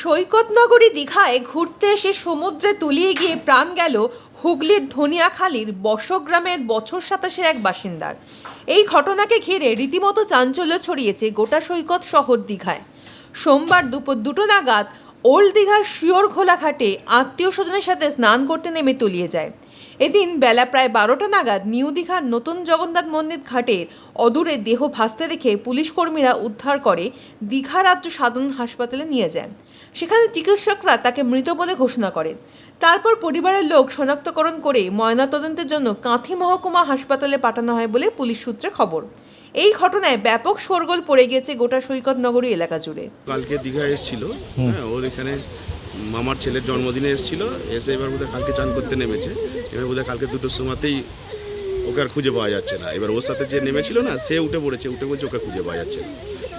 সৈকতনগরী দীঘায় ঘুরতে এসে সমুদ্রে তুলিয়ে গিয়ে প্রাণ গেল হুগলির ধনিয়াখালীর বসগ্রামের বছর সাতাশের এক বাসিন্দার। এই ঘটনাকে ঘিরে রীতিমতো চাঞ্চল্য ছড়িয়েছে গোটা সৈকত শহর দীঘায়। সোমবার দুপুর দুটো নাগাদ ওল্ড দীঘার শিওর ঘোলাঘাটে আত্মীয় স্বজনের সাথে স্নান করতে নেমে তলিয়ে যায়। এদিন বেলা প্রায় বারোটা নাগাদ নিউ দীঘার নতুন জগন্নাথ মন্দির ঘাটের অদূরে দেহ ভাসতে দেখে পুলিশ কর্মীরা উদ্ধার করে দীঘা রাজ্য সাধারণ হাসপাতালে নিয়ে যান। সেখানে চিকিৎসকরা তাকে মৃত বলে ঘোষণা করেন। তারপর পরিবারের লোক শনাক্তকরণ করে ময়নাতদন্তের জন্য কাঁথি মহকুমা হাসপাতালে পাঠানো হয় বলে পুলিশ সূত্রে খবর। এই ঘটনায় ব্যাপক শোরগোল পড়ে গিয়েছে গোটা সৈকত নগরী এলাকা জুড়ে। কালকে দীঘা এসেছিল। হ্যাঁ ওর এখানে মামার ছেলের জন্মদিনে এসেছিল, এসে এবার বোধহয় কালকে চান করতে নেমেছে। এবার বোধহয় কালকে দুটোর সময়তেই ওকে আর খুঁজে পাওয়া যাচ্ছে না। এবার ওর সাথে যে নেমেছিল না, সে উঠে পড়েছে, উঠে পড়ছে ওকে খুঁজে পাওয়া যাচ্ছে না।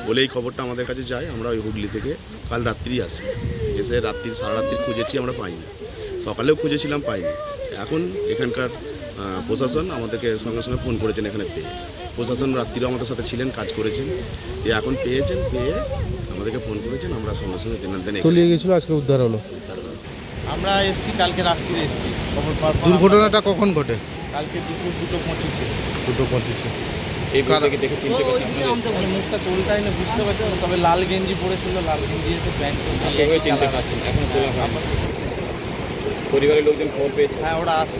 বলে এই খবরটা আমাদের কাছে যায়, আমরা ওই হুগলি থেকে কাল রাত্রি আসি। এসে রাত্রি, সারা রাত্রি খুঁজেছি, আমরা পাইনি। সকালেও খুঁজেছিলাম, পাইনি। এখন এখানকার প্রশাসন আমাদেরকে সঙ্গে সঙ্গে ফোন করেছেন এখানে পেয়ে। প্রশাসন রাত্রিও আমাদের সাথে ছিলেন, কাজ করেছেন। এখন পেয়েছেন, পেয়ে আমাদেরকে ফোন করেছেন আমরা সঙ্গে সঙ্গে দেনার দেন তলিয়ে গেছিল আজকে উদ্ধার হলো। আমরা এসছি কালকে রাত্রিরে এসছি। খবর পাওয়ার পর দুর্ঘটনাটা কখন ঘটে? কালকে দুপুর দুটো পঁচিশে। দুটো পঁচিশে। এই বইটাকে দেখে চিনতে পারছি মানে মুখটা তোলটাই না বুঝতে পারছি তবে লাল গেঞ্জি পরেছিল লাল গেঞ্জি এসে প্যান্ট চিনতে পারছেন এখনও হয়নি। পরিবারের লোকজন খবর পেয়েছে? হ্যাঁ ওরা আসছে।